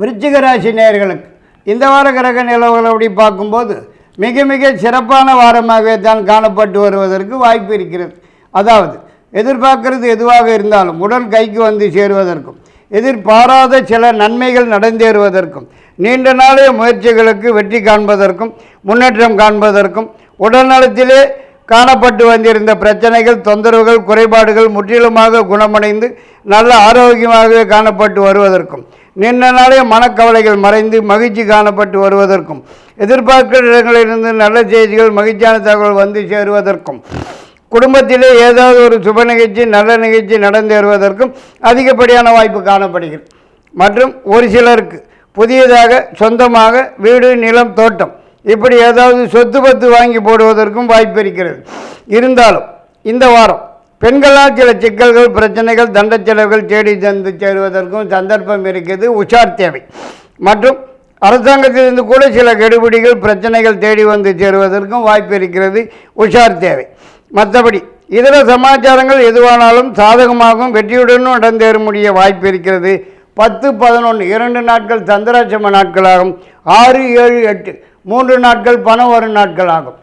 விருச்சிக ராசி நேர்களுக்கு இந்த வார கிரக நிலவுகளை அப்படி பார்க்கும்போது மிக மிக சிறப்பான வாரமாகவே தான் காணப்பட்டு வருவதற்கு வாய்ப்பு இருக்கிறது. அதாவது எதிர்பார்க்கிறது எதுவாக இருந்தாலும் உடல் கைக்கு வந்து சேருவதற்கும் எதிர்பாராத சில நன்மைகள் நடந்தேறுவதற்கும் நீண்ட நாளைய முயற்சிகளுக்கு வெற்றி காண்பதற்கும் முன்னேற்றம் காண்பதற்கும் உடல்நலத்திலே காணப்பட்டு வந்திருந்த பிரச்சனைகள் தொந்தரவுகள் குறைபாடுகள் முற்றிலுமாக குணமடைந்து நல்ல ஆரோக்கியமாகவே காணப்பட்டு வருவதற்கும் நின்றனாலே மனக்கவலைகள் மறைந்து மகிழ்ச்சி காணப்பட்டு வருவதற்கும் எதிர்பார்க்கிற இடங்களிலிருந்து நல்ல செய்திகள் மகிழ்ச்சியான தகவல் வந்து சேருவதற்கும் குடும்பத்திலே ஏதாவது ஒரு சுப நிகழ்ச்சி நல்ல நிகழ்ச்சி நடந்தேறுவதற்கும் அதிகப்படியான வாய்ப்பு காணப்படுகிறது. மற்றும் ஒரு சிலருக்கு புதியதாக சொந்தமாக வீடு நிலம் தோட்டம் இப்படி ஏதாவது சொத்து பத்து வாங்கி போடுவதற்கும் வாய்ப்பு இருக்கிறது. இருந்தாலும் இந்த வாரம் பெண்களால் சில சிக்கல்கள் பிரச்சனைகள் தண்ட செலவுகள் தேடி தந்து சேருவதற்கும் சந்தர்ப்பம் இருக்கிறது. உஷார் தேவை. மற்றும் அரசாங்கத்திலிருந்து கூட சில கெடுபிடிகள் பிரச்சனைகள் தேடி வந்து சேருவதற்கும் வாய்ப்பு இருக்கிறது. உஷார் தேவை. மற்றபடி இதர சமாச்சாரங்கள் எதுவானாலும் சாதகமாகவும் வெற்றியுடனும் நடந்தேற முடிய வாய்ப்பு இருக்கிறது. பத்து பதினொன்று இரண்டு நாட்கள் சந்திராட்சம நாட்களாகும். ஆறு ஏழு எட்டு மூன்று நாட்கள் பணம் வரும் நாட்களாகும்.